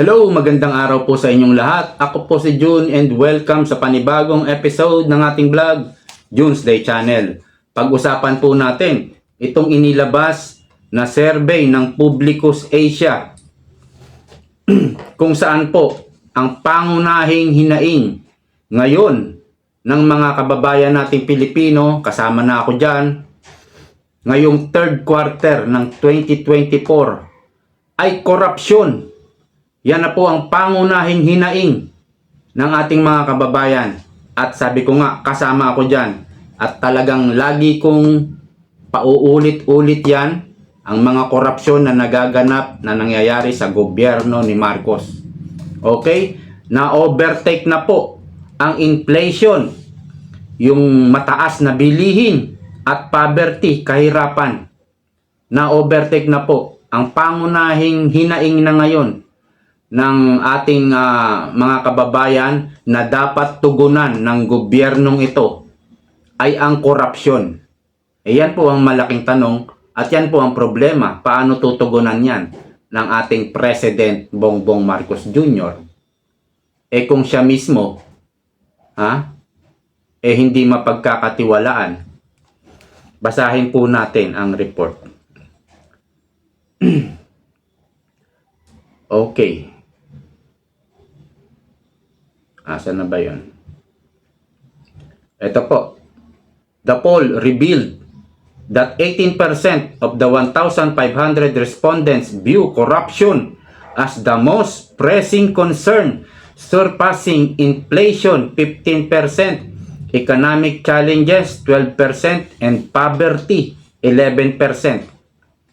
Hello, magandang araw po sa inyong lahat. Ako po si June and welcome sa panibagong episode ng ating vlog, June's Day Channel. Pag-usapan po natin itong inilabas na survey ng Publicus Asia kung saan po ang pangunahing hinaing ngayon ng mga kababayan nating Pilipino, kasama na ako dyan, ngayong third quarter ng 2024 ay korupsyon. Yan na po ang pangunahing hinaing ng ating mga kababayan. At sabi ko nga, kasama ako dyan. At talagang lagi kong pauulit-ulit yan ang mga korupsyon na nagaganap na nangyayari sa gobyerno ni Marcos. Okay? Na-overtake na po ang inflation, yung mataas na bilihin at poverty, kahirapan. Na-overtake na po ang pangunahing hinaing na ngayon ng ating ah, mga kababayan na dapat tugunan ng gobyernong ito ay ang korupsyon. E yan po ang malaking tanong at yan po ang problema. Paano tutugunan yan ng ating President Bongbong Marcos Jr. Eh kung siya mismo, ha, eh hindi mapagkakatiwalaan. Basahin po natin ang report. okay. Asa na ba yon? Ito po. The poll revealed that 18% of the 1,500 respondents view corruption as the most pressing concern, surpassing inflation 15%, economic challenges 12%, and poverty 11%.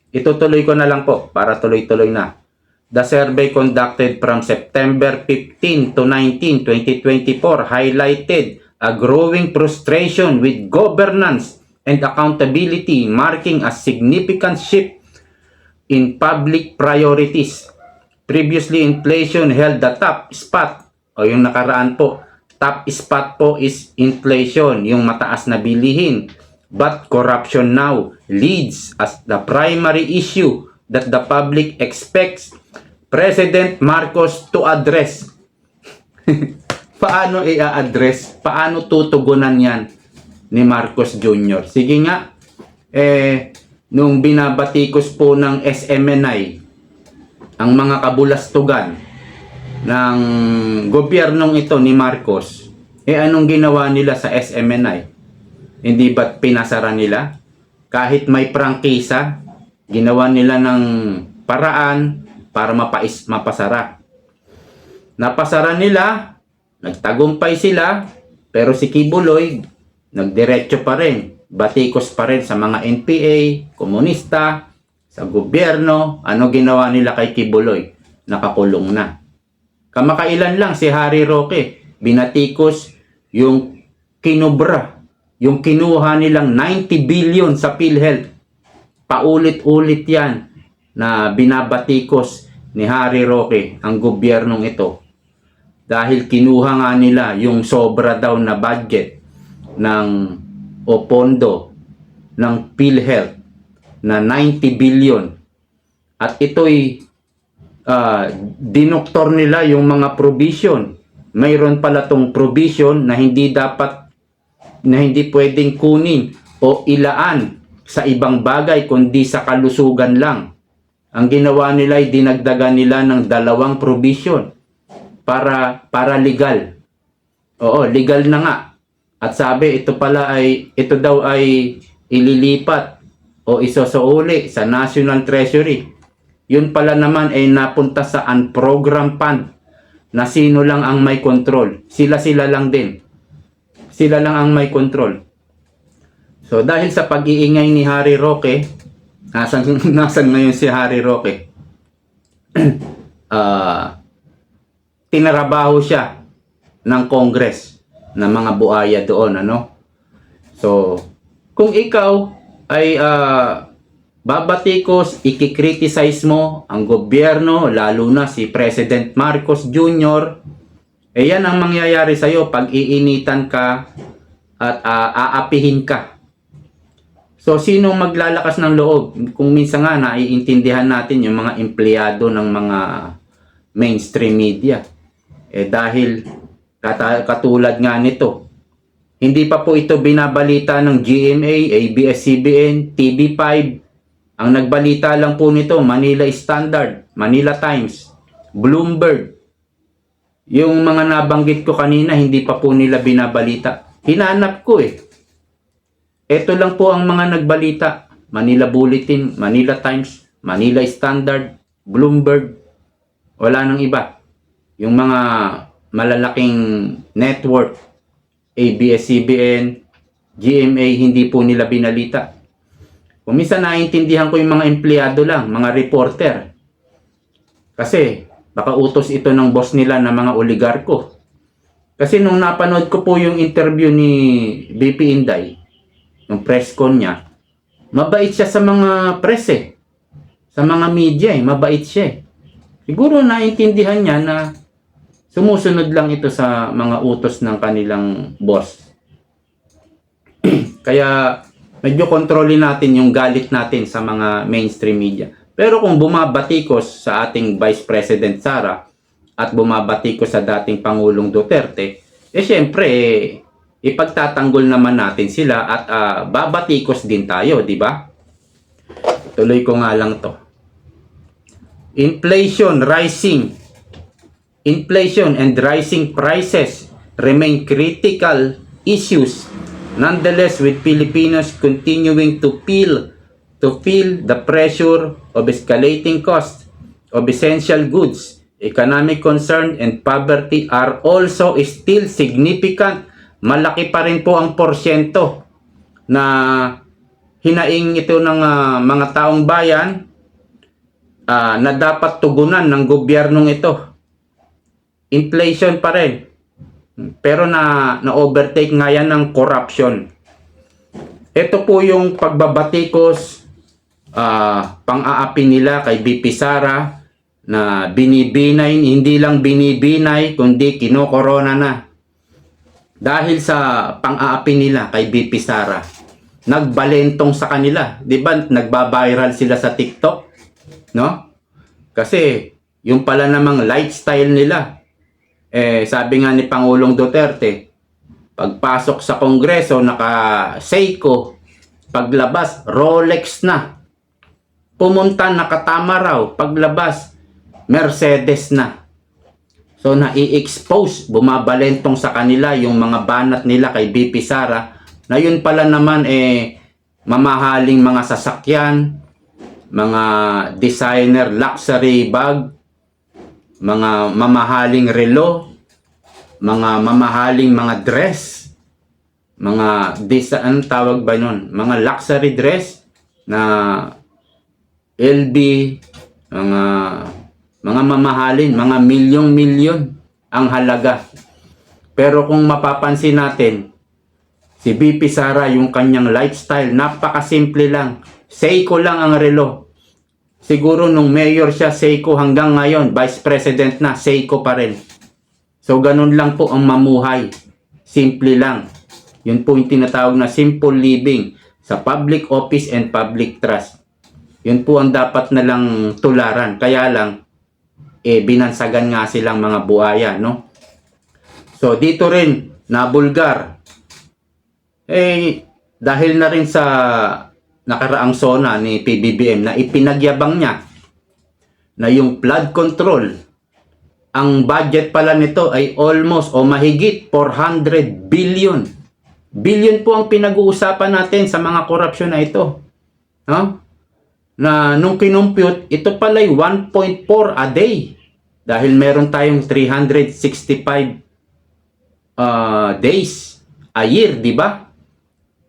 Itutuloy ko na lang po para tuloy-tuloy na. The survey conducted from September 15 to 19, 2024 highlighted a growing frustration with governance and accountability marking a significant shift in public priorities. Previously, inflation held the top spot o yung nakaraan po. Top spot po is inflation, yung mataas na bilihin. But corruption now leads as the primary issue that the public expects President Marcos to address. Paano i-address? Paano tutugunan yan ni Marcos Jr.? Sige nga, eh, nung binabatikos po ng SMNI, ang mga kabulastugan ng gobyernong ito ni Marcos, eh anong ginawa nila sa SMNI? Hindi ba't pinasara nila? Kahit may prangkisa, ginawa nila ng paraan para mapais, mapasara. Napasara nila, nagtagumpay sila, pero si Kibuloy, nagdiretso pa rin, batikos pa rin sa mga NPA, komunista, sa gobyerno, ano ginawa nila kay Kibuloy? Nakakulong na. Kamakailan lang si Harry Roque, binatikos yung kinubra, yung kinuha nilang 90 billion sa PhilHealth. Paulit-ulit yan na binabatikos ni Harry Roque ang gobyernong ito. Dahil kinuha nga nila yung sobra daw na budget ng o pondo ng PhilHealth na 90 billion. At ito'y ah, dinoktor nila yung mga provision. Mayroon pala tong provision na hindi dapat na hindi pwedeng kunin o ilaan sa ibang bagay kundi sa kalusugan lang. Ang ginawa nila ay dinagdagan nila ng dalawang provision para para legal. Oo, legal na nga. At sabi ito pala ay ito daw ay ililipat o isosouli sa National Treasury. Yun pala naman ay napunta sa unprogram fund na sino lang ang may control. Sila-sila lang din. Sila lang ang may control. So dahil sa pag-iingay ni Harry Roque, nasan, nasan ngayon si Harry Roque? Ah, tinarabaho siya ng Congress ng mga buaya doon, ano? So, kung ikaw ay ah, babatikos, ikikriticize mo ang gobyerno, lalo na si President Marcos Jr., eh yan ang mangyayari sa'yo pag iinitan ka at ah, aapihin ka. So, sino maglalakas ng loob? Kung minsan nga, naiintindihan natin yung mga empleyado ng mga mainstream media. Eh dahil katulad nga nito, hindi pa po ito binabalita ng GMA, ABS-CBN, TV5. Ang nagbalita lang po nito, Manila Standard, Manila Times, Bloomberg. Yung mga nabanggit ko kanina, hindi pa po nila binabalita. Hinanap ko eh. Ito lang po ang mga nagbalita. Manila Bulletin, Manila Times, Manila Standard, Bloomberg. Wala nang iba. Yung mga malalaking network, ABS-CBN, GMA, hindi po nila binalita. Kung minsan naiintindihan ko yung mga empleyado lang, mga reporter. Kasi baka utos ito ng boss nila na mga oligarko. Kasi nung napanood ko po yung interview ni BP Inday, yung press con niya, mabait siya sa mga press eh. Sa mga media eh, mabait siya eh. Siguro naiintindihan niya na sumusunod lang ito sa mga utos ng kanilang boss. Kaya medyo kontrolin natin yung galit natin sa mga mainstream media. Pero kung bumabatikos sa ating Vice President Sara at bumabatikos sa dating Pangulong Duterte, eh syempre, eh, ipagtatanggol naman natin sila at ah, babatikos din tayo, di ba? Tuloy ko nga lang to. Inflation rising. Inflation and rising prices remain critical issues. Nonetheless, with Filipinos continuing to feel to feel the pressure of escalating costs of essential goods, economic concern and poverty are also still significant. Malaki pa rin po ang porsyento na hinaing ito ng ah, mga taong bayan ah, na dapat tugunan ng gobyernong ito. Inflation pa rin. Pero na na-overtake nga yan ng corruption. Ito po yung pagbabatikos ah, pang-aapi nila kay BP Sara na binibinay, hindi lang binibinay, kundi kinokorona na. Dahil sa pang-aapi nila kay BP Sara, nagbalentong sa kanila. Di ba nagba-viral sila sa TikTok? No? Kasi yung pala namang lifestyle nila, eh sabi nga ni Pangulong Duterte, pagpasok sa Kongreso, naka Seiko, paglabas, Rolex na. Pumunta, nakatama raw, paglabas, Mercedes na. So nai-expose, bumabalentong sa kanila yung mga banat nila kay BP Sara na yun pala naman eh mamahaling mga sasakyan, mga designer luxury bag, mga mamahaling relo, mga mamahaling mga dress, mga desa anong tawag ba nun? Mga luxury dress na LB, mga mga mamahalin, mga milyong-milyon ang halaga. Pero kung mapapansin natin, si BP Sara yung kanyang lifestyle, napakasimple lang. Seiko lang ang relo. Siguro nung mayor siya, Seiko hanggang ngayon, vice president na, Seiko pa rin. So ganun lang po ang mamuhay. Simple lang. Yun po yung tinatawag na simple living sa public office and public trust. Yun po ang dapat na lang tularan. Kaya lang, eh, binansagan nga silang mga buhaya, no? So, dito rin, nabulgar. Eh, dahil na rin sa nakaraang zona ni PBBM na ipinagyabang niya na yung flood control, ang budget pala nito ay almost o mahigit 400 billion. Billion po ang pinag-uusapan natin sa mga korupsyon na ito. No? Na nung kinumpute, ito pala ay 1.4 a day. Dahil meron tayong 365 uh, days a year, di ba?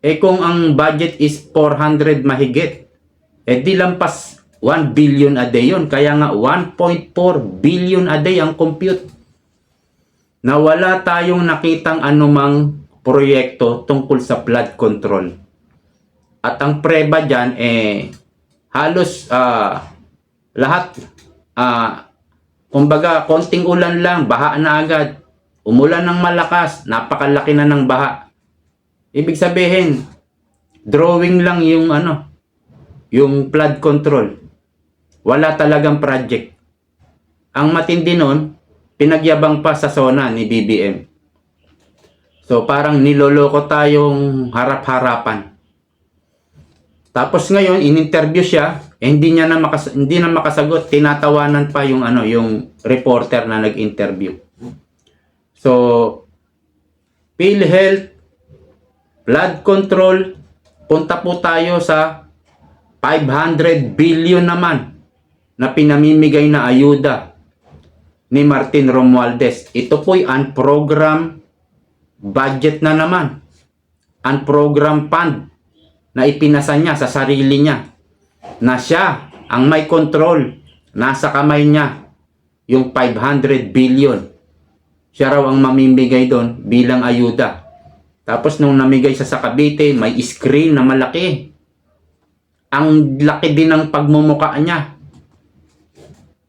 Eh kung ang budget is 400 mahigit, eh di lampas 1 billion a day yun. Kaya nga 1.4 billion a day ang compute. Na wala tayong nakitang anumang proyekto tungkol sa flood control. At ang preba dyan, eh, halos ah, lahat, ah, kumbaga, konting ulan lang, baha na agad. Umulan ng malakas, napakalaki na ng baha. Ibig sabihin, drawing lang yung ano, yung flood control. Wala talagang project. ang matindi nun, pinagyabang pa sa zona ni BBM. So parang niloloko tayong harap-harapan. Tapos ngayon, in-interview siya, eh, hindi niya na makas- hindi na makasagot, tinatawanan pa yung ano, yung reporter na nag-interview. So PhilHealth, blood control, punta po tayo sa 500 billion naman na pinamimigay na ayuda ni Martin Romualdez. Ito po'y unprogram budget na naman. Unprogram fund na ipinasa niya sa sarili niya. Na siya ang may control. Nasa kamay niya yung 500 billion. Siya raw ang mamimigay doon bilang ayuda. Tapos nung namigay siya sa Cavite, may screen na malaki. Ang laki din ng pagmumuka niya.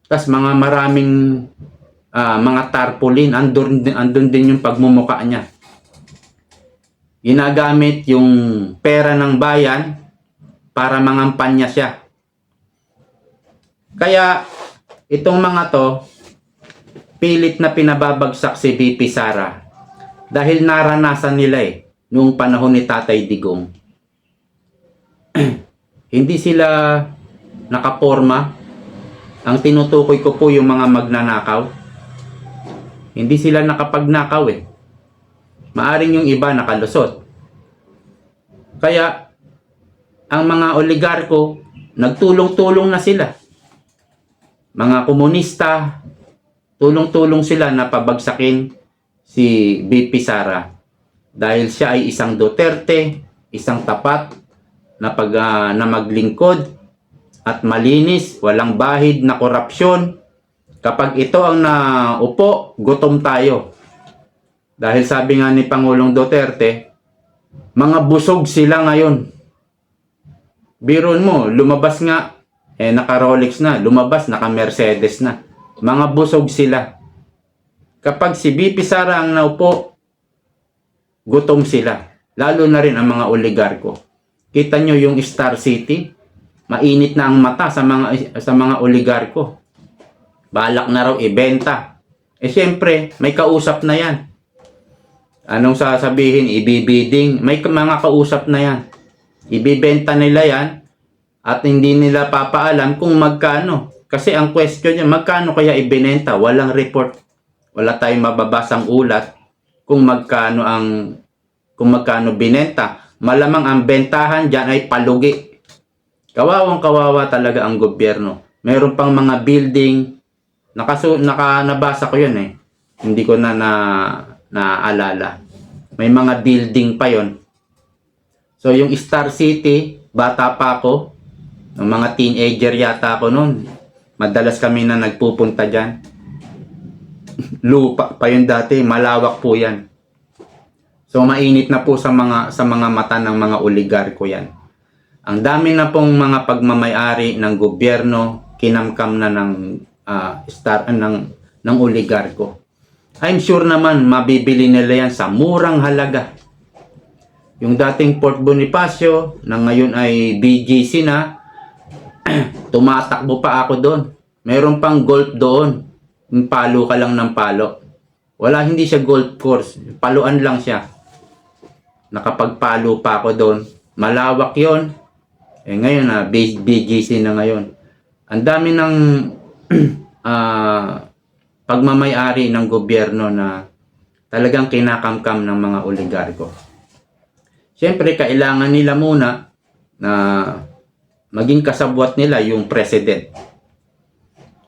Tapos mga maraming ah, mga tarpaulin, andun, andun din yung pagmumuka niya. Ginagamit yung pera ng bayan para mangampanya siya. Kaya itong mga to, pilit na pinababagsak si VP Sara dahil naranasan nila eh noong panahon ni Tatay Digong. Hindi sila nakaporma. Ang tinutukoy ko po yung mga magnanakaw. Hindi sila nakapagnakaw eh. Maaring yung iba nakalusot. Kaya ang mga oligarko nagtulong-tulong na sila. Mga komunista, tulong-tulong sila na pabagsakin si BP Sara dahil siya ay isang Duterte, isang tapat na pag ah, na maglingkod at malinis, walang bahid na korupsyon. Kapag ito ang naupo, gutom tayo. Dahil sabi nga ni Pangulong Duterte, mga busog sila ngayon. Biron mo, lumabas nga, eh naka Rolex na, lumabas naka Mercedes na. Mga busog sila. Kapag si BP Sara ang naupo, gutom sila. Lalo na rin ang mga oligarko. Kita nyo yung Star City, mainit na ang mata sa mga sa mga oligarko. Balak na raw ibenta. Eh syempre, may kausap na 'yan. Anong sasabihin? Ibibiding. May mga kausap na 'yan. Ibibenta nila 'yan at hindi nila papaalam kung magkano. Kasi ang question niya, magkano kaya ibinenta? Walang report. Wala tayong mababasang ulat kung magkano ang kung magkano binenta. Malamang ang bentahan diyan ay palugi. Kawawang kawawa talaga ang gobyerno. Meron pang mga building nakasu naka nabasa ko 'yun eh. Hindi ko na na naalala. May mga building pa 'yon. So yung Star City, bata pa ako, ng mga teenager yata ako noon. Madalas kami na nagpupunta diyan. Lupa pa yun dati, malawak po 'yan. So mainit na po sa mga sa mga mata ng mga oligarko 'yan. Ang dami na pong mga pagmamayari ng gobyerno, kinamkam na ng ah, star ah, ng ng oligarko. I'm sure naman mabibili nila yan sa murang halaga. Yung dating Port Bonifacio na ngayon ay BGC na, tumatakbo pa ako doon. Meron pang golf doon. Yung Palo ka lang ng palo. Wala, hindi siya golf course. Paluan lang siya. Nakapagpalo pa ako doon. Malawak yon. Eh ngayon na, base BGC na ngayon. Ang dami ng ah, pagmamayari ng gobyerno na talagang kinakamkam ng mga oligarko. Siyempre, kailangan nila muna na maging kasabwat nila yung president.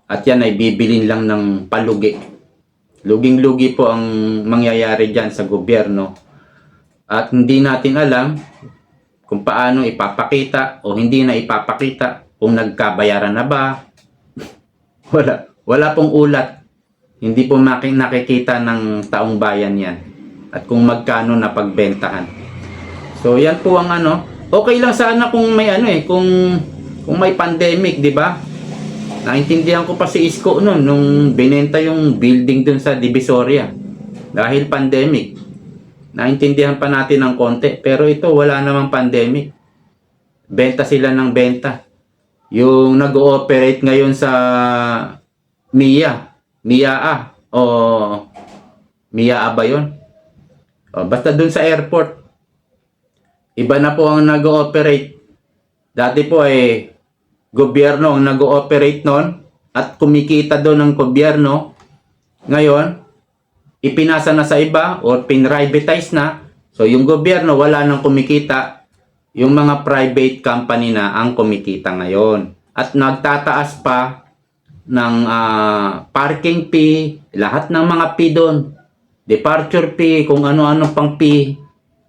At yan ay bibilin lang ng palugi. Luging-lugi po ang mangyayari dyan sa gobyerno. At hindi natin alam kung paano ipapakita o hindi na ipapakita kung nagkabayaran na ba. Wala. Wala pong ulat. Hindi po nakikita ng taong bayan yan. At kung magkano na pagbentahan. So yan po ang ano. Okay lang sana kung may ano eh, kung kung may pandemic, di ba? Naintindihan ko pa si Isko noon nung binenta yung building dun sa Divisoria. Dahil pandemic. Naintindihan pa natin ng konti. Pero ito, wala namang pandemic. Benta sila ng benta. Yung nag-ooperate ngayon sa MIA, Miaa o Miaa ba yun? O, basta dun sa airport. Iba na po ang nag-ooperate. Dati po ay gobyerno ang nag-ooperate noon at kumikita doon ng gobyerno. Ngayon, ipinasa na sa iba or pinrivatize na. So yung gobyerno wala nang kumikita. Yung mga private company na ang kumikita ngayon. At nagtataas pa ng ah, parking fee, lahat ng mga fee doon. Departure fee, kung ano-ano pang fee,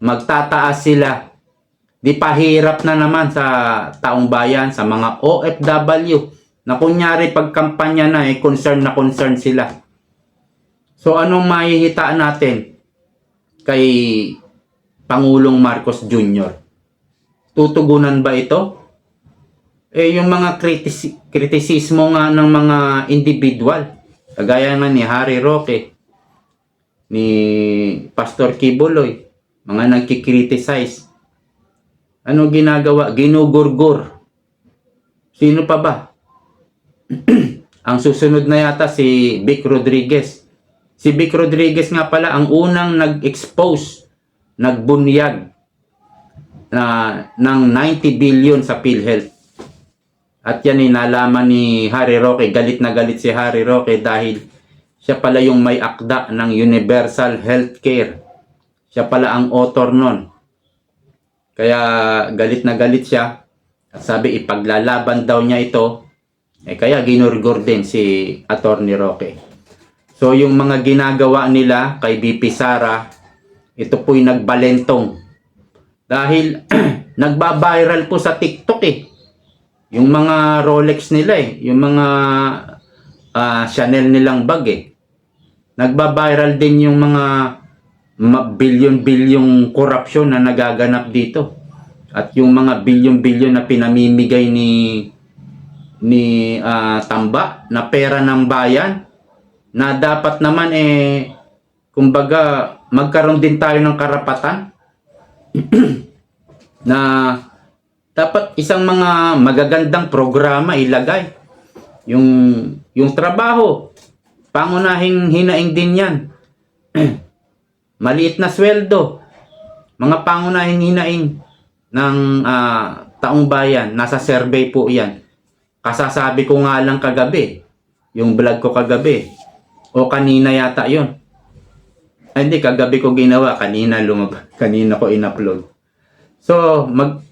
magtataas sila. Di pahirap na naman sa taong bayan, sa mga OFW, na kunyari pag kampanya na, eh, concern na concern sila. So, anong mahihitaan natin kay Pangulong Marcos Jr.? Tutugunan ba ito? Eh, yung mga kritis- kritisismo nga ng mga individual, kagaya nga ni Harry Roque, ni Pastor Kibuloy, mga nagkikriticize. Ano ginagawa? Ginugurgur. Sino pa ba? ang susunod na yata si Vic Rodriguez. Si Vic Rodriguez nga pala ang unang nag-expose, nagbunyag na ng 90 billion sa PhilHealth. At yan inalaman ni Harry Roque, galit na galit si Harry Roque dahil siya pala yung may akda ng Universal Healthcare. Siya pala ang author nun. Kaya galit na galit siya. At sabi ipaglalaban daw niya ito. Eh kaya ginurgur din si Attorney Roque. So yung mga ginagawa nila kay BP Sara, ito po'y nagbalentong. Dahil nagba-viral po sa TikTok eh. Yung mga Rolex nila eh, yung mga ah, Chanel nilang bag eh. Nagba-viral din yung mga billion-bilyong korupsyon na nagaganap dito. At yung mga billion-bilyon na pinamimigay ni ni ah, Tamba na pera ng bayan na dapat naman eh kumbaga magkaroon din tayo ng karapatan na dapat isang mga magagandang programa ilagay. Yung yung trabaho, pangunahing hinaing din 'yan. Maliit na sweldo. Mga pangunahing hinaing ng ah, taong bayan, nasa survey po 'yan. Kasasabi ko nga lang kagabi, yung vlog ko kagabi. O kanina yata 'yon. Hindi, kagabi ko ginawa, kanina lumabas, kanina ko in-upload. So, mag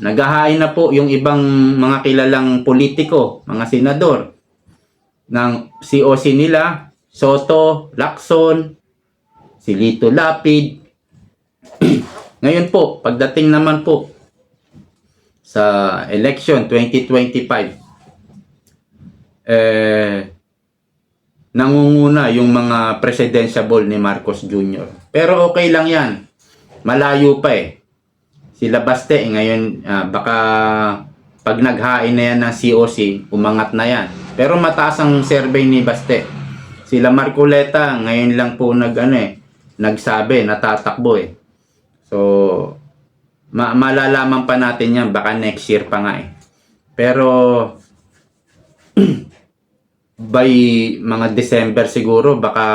naghahain na po yung ibang mga kilalang politiko, mga senador ng COC nila, Soto, Lacson, si Lito Lapid. Ngayon po, pagdating naman po sa election 2025, eh, nangunguna yung mga presidentiable ni Marcos Jr. Pero okay lang yan. Malayo pa eh sila Baste eh, ngayon ah, baka pag naghain na yan ng COC, umangat na yan. Pero mataas ang survey ni Baste. Sila Marcoleta ngayon lang po nag ano eh, nagsabi, natatakbo eh. So ma- malalaman pa natin yan baka next year pa nga eh. Pero by mga December siguro baka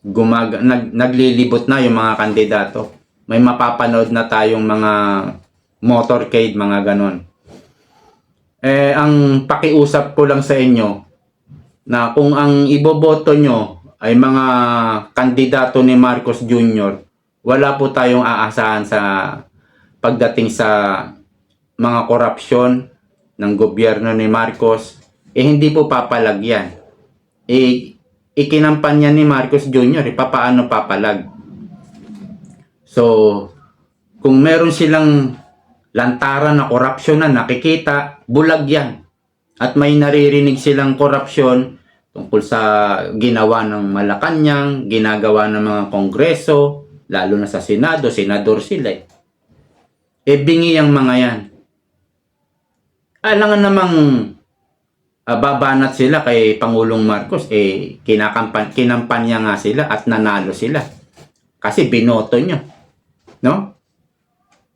gumag nag, naglilibot na yung mga kandidato may mapapanood na tayong mga motorcade, mga ganon. Eh, ang pakiusap ko lang sa inyo, na kung ang iboboto nyo ay mga kandidato ni Marcos Jr., wala po tayong aasahan sa pagdating sa mga korupsyon ng gobyerno ni Marcos, eh hindi po papalag yan. Eh, ikinampanya ni Marcos Jr., eh, papaano papalag? So, kung meron silang lantaran na korupsyon na nakikita, bulag yan. At may naririnig silang korupsyon tungkol sa ginawa ng Malacanang, ginagawa ng mga kongreso, lalo na sa Senado, senador sila eh. E bingi ang mga yan. Alangan namang ah, babanat sila kay Pangulong Marcos, eh kinakampan, kinampanya nga sila at nanalo sila. Kasi binoto nyo. No?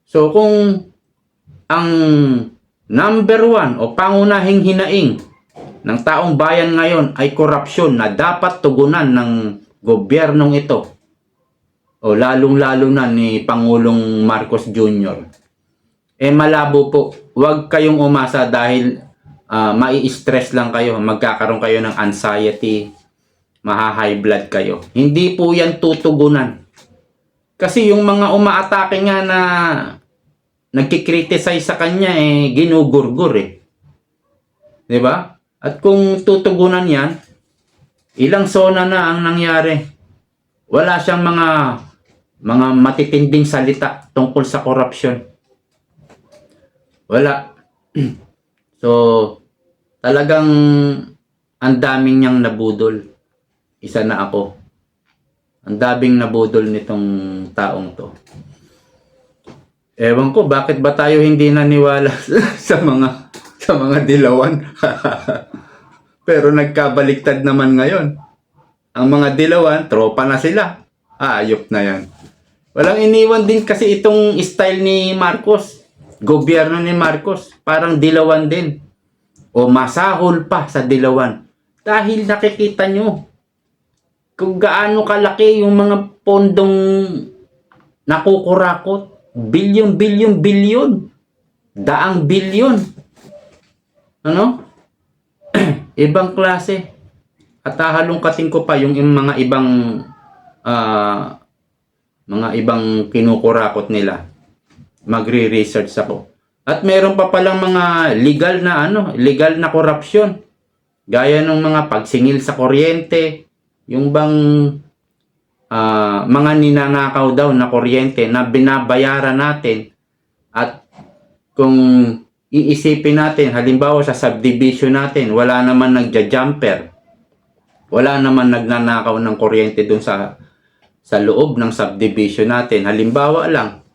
So kung ang number one o pangunahing hinaing ng taong bayan ngayon ay korupsyon na dapat tugunan ng gobyernong ito o lalong-lalo na ni Pangulong Marcos Jr. Eh malabo po, huwag kayong umasa dahil ah, mai-stress lang kayo, magkakaroon kayo ng anxiety, maha-high blood kayo. Hindi po yan tutugunan. Kasi yung mga umaatake nga na nagkikriticize sa kanya eh ginugurgur eh. 'Di ba? At kung tutugunan 'yan, ilang sona na ang nangyari. Wala siyang mga mga matitinding salita tungkol sa korupsyon. Wala. so, talagang ang daming niyang nabudol. Isa na ako. Ang daming nabudol nitong taong to. Ewan ko, bakit ba tayo hindi naniwala sa mga sa mga dilawan? Pero nagkabaliktad naman ngayon. Ang mga dilawan, tropa na sila. Ayop na yan. Walang iniwan din kasi itong style ni Marcos. Gobyerno ni Marcos. Parang dilawan din. O masahol pa sa dilawan. Dahil nakikita nyo kung gaano kalaki yung mga pondong nakukurakot. Bilyon, bilyon, bilyon. Daang bilyon. Ano? ibang klase. At hahalongkatin ko pa yung yung mga ibang ah, mga ibang kinukurakot nila. Magre-research ako. At meron pa palang mga legal na ano, legal na korupsyon. Gaya ng mga pagsingil sa kuryente, yung bang ah, mga ninanakaw daw na kuryente na binabayaran natin at kung iisipin natin, halimbawa sa subdivision natin, wala naman nagja-jumper. Wala naman nagnanakaw ng kuryente dun sa sa loob ng subdivision natin. Halimbawa lang,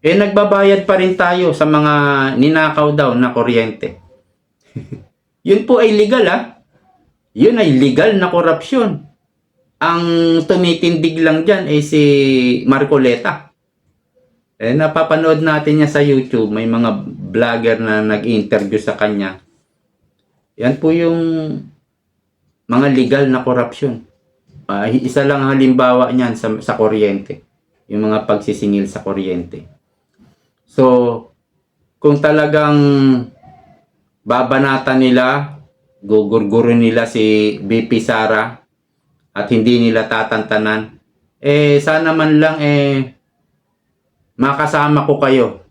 eh nagbabayad pa rin tayo sa mga ninakaw daw na kuryente. Yun po ay legal ah. Yun ay legal na korupsyon. Ang tumitindig lang dyan ay si Marcoleta. Eh, napapanood natin niya sa YouTube. May mga vlogger na nag-interview sa kanya. Yan po yung mga legal na korupsyon. Ah, isa lang ang halimbawa niyan sa, sa kuryente. Yung mga pagsisingil sa kuryente. So, kung talagang babanatan nila, gugurgurin nila si BP Sara at hindi nila tatantanan, eh sana man lang eh makasama ko kayo,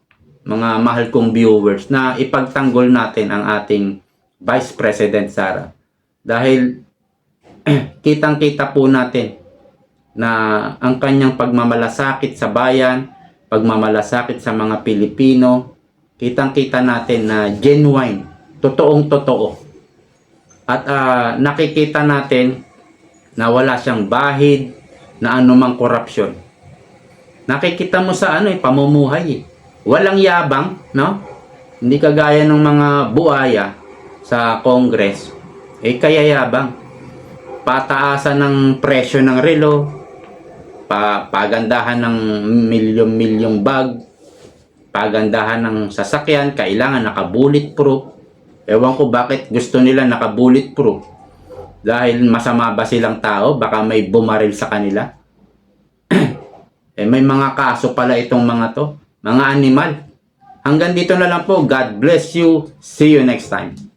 mga mahal kong viewers, na ipagtanggol natin ang ating Vice President Sara. Dahil kitang-kita po natin na ang kanyang pagmamalasakit sa bayan, pagmamalasakit sa mga Pilipino, kitang-kita natin na genuine, totoong totoo. At ah, nakikita natin na wala siyang bahid na anumang korupsyon. Nakikita mo sa ano eh, pamumuhay eh. Walang yabang, no? Hindi kagaya ng mga buaya sa Congress. Eh kaya yabang. Pataasan ng presyo ng relo, pa pagandahan ng milyong-milyong bag, pagandahan ng sasakyan, kailangan naka-bulletproof. Ewan ko bakit gusto nila naka-bulletproof. Dahil masama ba silang tao? Baka may bumaril sa kanila? eh may mga kaso pala itong mga to. Mga animal. Hanggang dito na lang po. God bless you. See you next time.